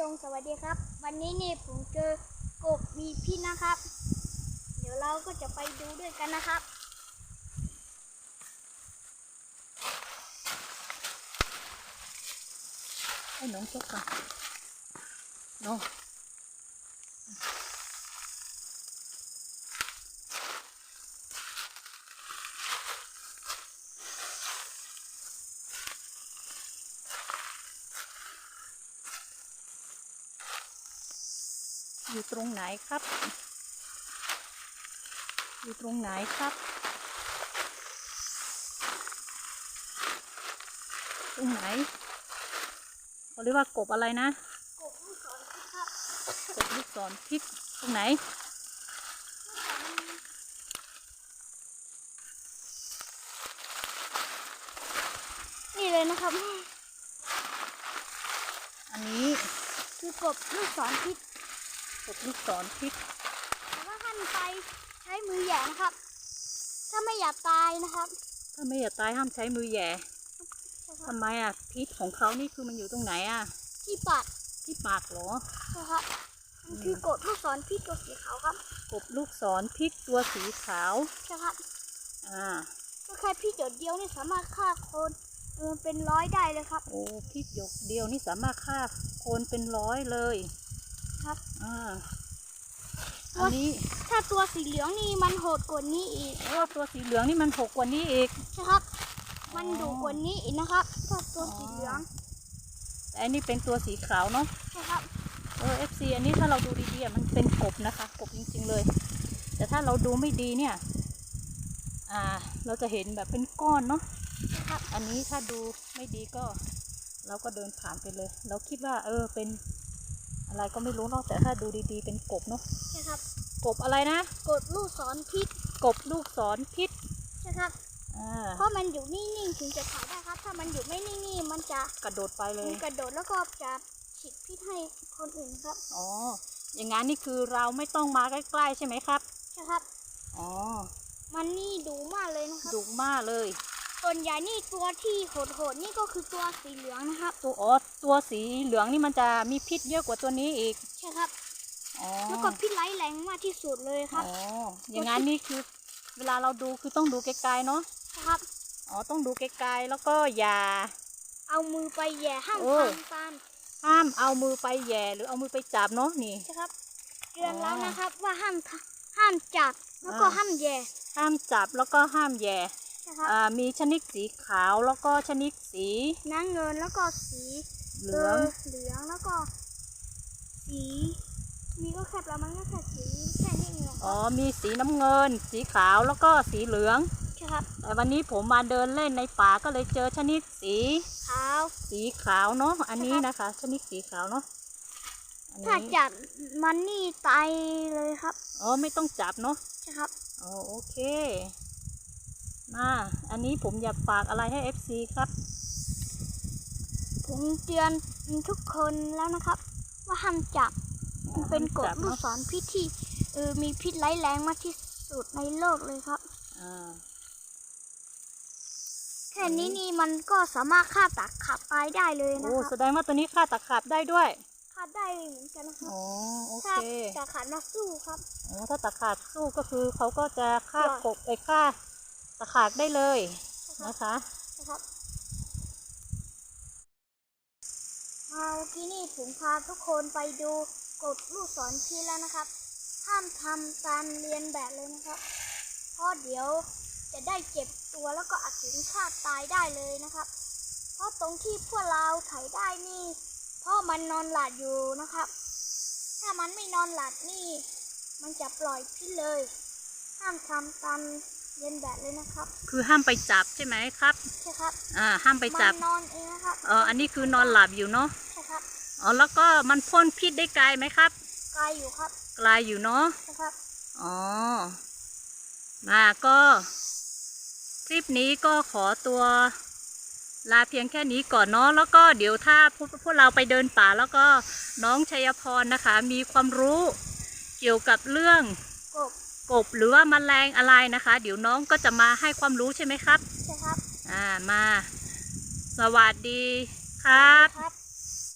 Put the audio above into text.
ยงสวัสดีครับ วันนี้นี่ผมเจอกบมีพี่นะครับ เดี๋ยวเราก็จะไปดูด้วยกันนะครับให้น้องจกก่อนน้อง อยู่ตรงไหนครับ อยู่ตรงไหนครับ ตรงไหนเขาเรียกว่ากบอะไรนะกบลูกศรพิษครับกบลูกศรพริกตรงไหนนี่เลยนะครับ อันนี้คือกบลูกศรพิษ กบลูกศรพริกแต่ว่าท่านไปใช้มือแหย่นะครับ ถ้าไม่อยากตายนะครับ ถ้าไม่อยากตายห้ามใช้มือแหย่นะครับทำไมอะพิษของเขานี่คือมันอยู่ตรงไหนอะ ที่ปัดที่ปากเหรอนะครับมันคือกบลูกศรพิษตัวสีขาวครับ กบลูกศรพริกตัวสีขาวนะครับอ่าก็แค่พี่เดียวเดียวนี่สามารถฆ่าคนเออเป็นร้อยได้เลยครับ โอ้พริกหยกเดียวนี่สามารถฆ่าคนเป็นร้อยเลย ครับอ่าอันนี้ถ้าตัวสีเหลืองนี่มันโหดกว่านี้อีก โอ้ตัวสีเหลืองนี่มันหกกว่านี้อีก นะครับ มันดุกว่านี้อีกนะครับ ถ้าตัวสีเหลืองแต่อันนี้เป็นตัวสีขาวเนาะนะครับ เออ FC อันนี้ถ้าเราดูดีๆอะมันเป็นกบนะคะกบจริงๆเลย แต่ถ้าเราดูไม่ดีเนี่ย อ่า เราจะเห็นแบบเป็นก้อนเนาะนะครับ อันนี้ถ้าดูไม่ดีก็ เราก็เดินผ่านไปเลย เราคิดว่า เออเป็น อะไรก็ไม่รู้เนาะแต่ถ้าดูดีๆเป็นกบเนาะนะครับ กบอะไรนะ กดลูกศรพิษกบลูกศรพิษนะครับ อ่า เพราะมันอยู่นิ่งๆถึงจะถ่ายได้ครับ ถ้ามันอยู่ไม่นิ่งๆมันจะกระโดดไปเลย มันกระโดดแล้วก็จะฉีดพิษให้คนอื่นครับ อ๋อ อย่างงั้นนี่คือเราไม่ต้องมาใกล้ๆใช่ไหมครับนะครับ อ๋อ มันนี่ดุมากเลยนะครับดุมากเลย ส่วนใหญ่นี่ตัวที่โหดๆนี่ก็คือตัวสีเหลืองนะครับ ตัวอ๋อตัวสีเหลืองนี่มันจะมีพิษเยอะกว่าตัวนี้อีก ใช่ครับอ๋อแล้วก็พิษร้ายแรงมากที่สุดเลยครับ อ๋ออย่างงั้นนี่คือ เวลาเราดูคือต้องดูไกลๆเนาะนะครับ อ๋อต้องดูไกลๆแล้วก็อย่า เอามือไปแหย่ห้ามโอ้ทำตามห้ามเอามือไปแหย่หรือเอามือไปจับเนาะนี่ใช่ครับเตือนอ๋อแล้วนะครับว่าห้ามทำห้ามจับแล้วก็อ่าห้ามแหย่ห้ามจับแล้วก็ห้ามแหย่ นะครับอ่ามีชนิดสีขาวแล้วก็ชนิดสีน้ำเงินแล้วก็สีเหลืองเหลืองแล้วก็ สีมีก็แค่ประมาณก็แค่สีแค่นี้เองคอ๋อรับมีสีน้ำเงิน สีขาวแล้วก็สีเหลืองใช่ครับแต่วันนี้ผมมาเดินเล่นในป่าก็เลยเจอชนิดสีขาว สีขาวเนาะอันนี้นะคะ ชนิดสีขาวเนาะอันถ้านี้จับมันนี่ตายเลยครับ อ๋อไม่ต้องจับเนาะใช่ครับ อ๋อโอเค มา อันนี้ผมอยากฝากอะไรให้ FC ครับ ผมเตือนทุกคนแล้วนะครับ ว่าห้ามจับมันเป็นกฎจับลูกเนาะศรพิษที่เออมีพิษร้ายแรงมากที่สุดในโลกเลยครับอ่าแค่นี้นี่มันก็สามารถฆ่าตักขับตายได้เลยนะโอ้คแสรับดงว่าตัวนี้ฆ่าตะขาบได้ด้วยฆ่าได้เหมือนกันนะครับอ๋อโอถ้าเคตะขันมาสู้ครับอ๋อถ้าตะขาบสู้ก็คือเขาก็จะฆ่าปล่อยกบไปฆ่า ตะขาบได้เลยนะคะนะครับมาเมื่อกี้นี่ผมพาทุกคนไปดูกฎลูกศรพิษแล้วนะครับ ห้ามทำตามเรียนแบบเลยนะครับ เพราะเดี๋ยวจะได้เจ็บตัวแล้วก็อาจถึงฆ่าตายได้เลยนะครับ เพราะตรงที่พวกเราไถได้นี่ เพราะมันนอนหลับอยู่นะครับ ถ้ามันไม่นอนหลับนี่ มันจะปล่อยพิษเลย ห้ามทำตาม เรียนแบบเลยนะครับ คือห้ามไปจับใช่ไหมครับใช่ครับอ่าห้ามไปจับมันนอนเองนะครับเอออันนี้คือนอนหลับอยู่เนาะใช่ครับอ๋อแล้วก็มันพ่นพิษได้ไกลไหมครับกายอยู่ครับไกลอยู่เนาะนะครับอ๋อมาก็คลิปนี้ก็ขอตัวลาเพียงแค่นี้ก่อนเนาะแล้วก็เดี๋ยวถ้าพวกพวกเราไปเดินป่าแล้วก็น้องชัยพรนะคะ มีความรู้เกี่ยวกับเรื่องกบ กบหรือว่าแมลงอะไรนะคะ เดี๋ยวน้องก็จะมาให้ความรู้ใช่ไหมครับ ใช่ครับ อ่ามา สวัสดีครับ ครับ